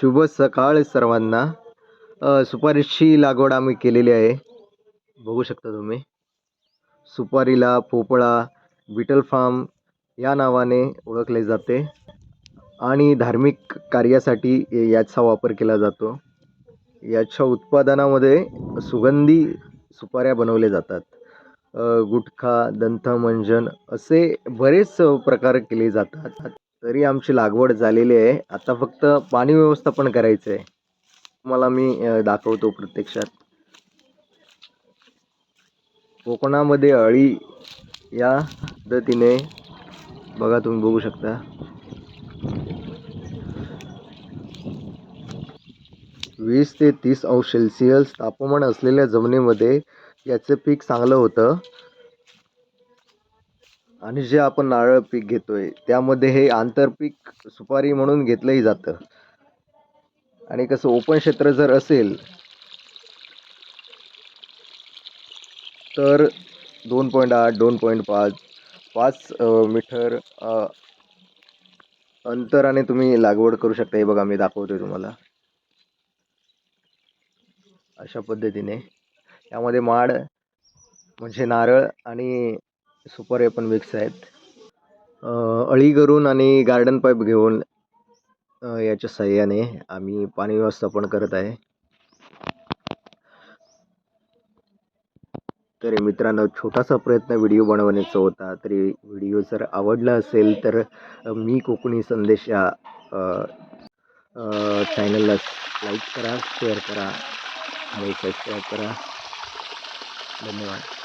शुभ सकाळ सर्वांना. सुपारीची लागवड आम्ही केलेली आहे. बघू शकता तुम्ही. सुपारीला पोपळा बिटल फार्म या नावाने ओळखले जाते आणि धार्मिक कार्यासाठी याचा वापर केला जातो. याच्या उत्पादनामध्ये सुगंधी सुपाऱ्या बनवल्या जातात. गुटखा दंतमंजन असे बरेच प्रकार केले जातात. तरी आमची लागवड झालेली आहे. आता फक्त पाणी व्यवस्थापन करायचं आहे तुम्हाला मी दाखवतो प्रत्यक्षात. कोकणामध्ये अळी या पद्धतीने बघा तुम्ही बघू शकता. वीस ते तीस अंश सेल्सिअस तापमान असलेल्या जमिनीमध्ये याचं पीक चांगलं होतं. आणि जे आपण नारळ पीक घेतोय त्यामध्ये हे आंतरपीक सुपारी म्हणून घेतलंही जातं. आणि कसं ओपन क्षेत्र जर असेल तर दोन पॉईंट आठ दोन पॉईंट पाच पाच मीटर अंतराने तुम्ही लागवड करू शकता. हे बघा मी दाखवतोय तुम्हाला. अशा पद्धतीने. यामध्ये माड म्हणजे नारळ आणि सुपर पण विक्स आहेत. अळी करून आणि गार्डन पाईप घेऊन याच्या सहाय्याने आम्ही पाणी व्यवस्थापन करत आहे. तरी मित्रांनो छोटासा प्रयत्न व्हिडिओ बनवण्याचा होता. तरी व्हिडिओ जर आवडला असेल तर मी कोकणी संदेश या चॅनलला लाईक करा शेअर करा आणि सबस्क्राईब करा. धन्यवाद.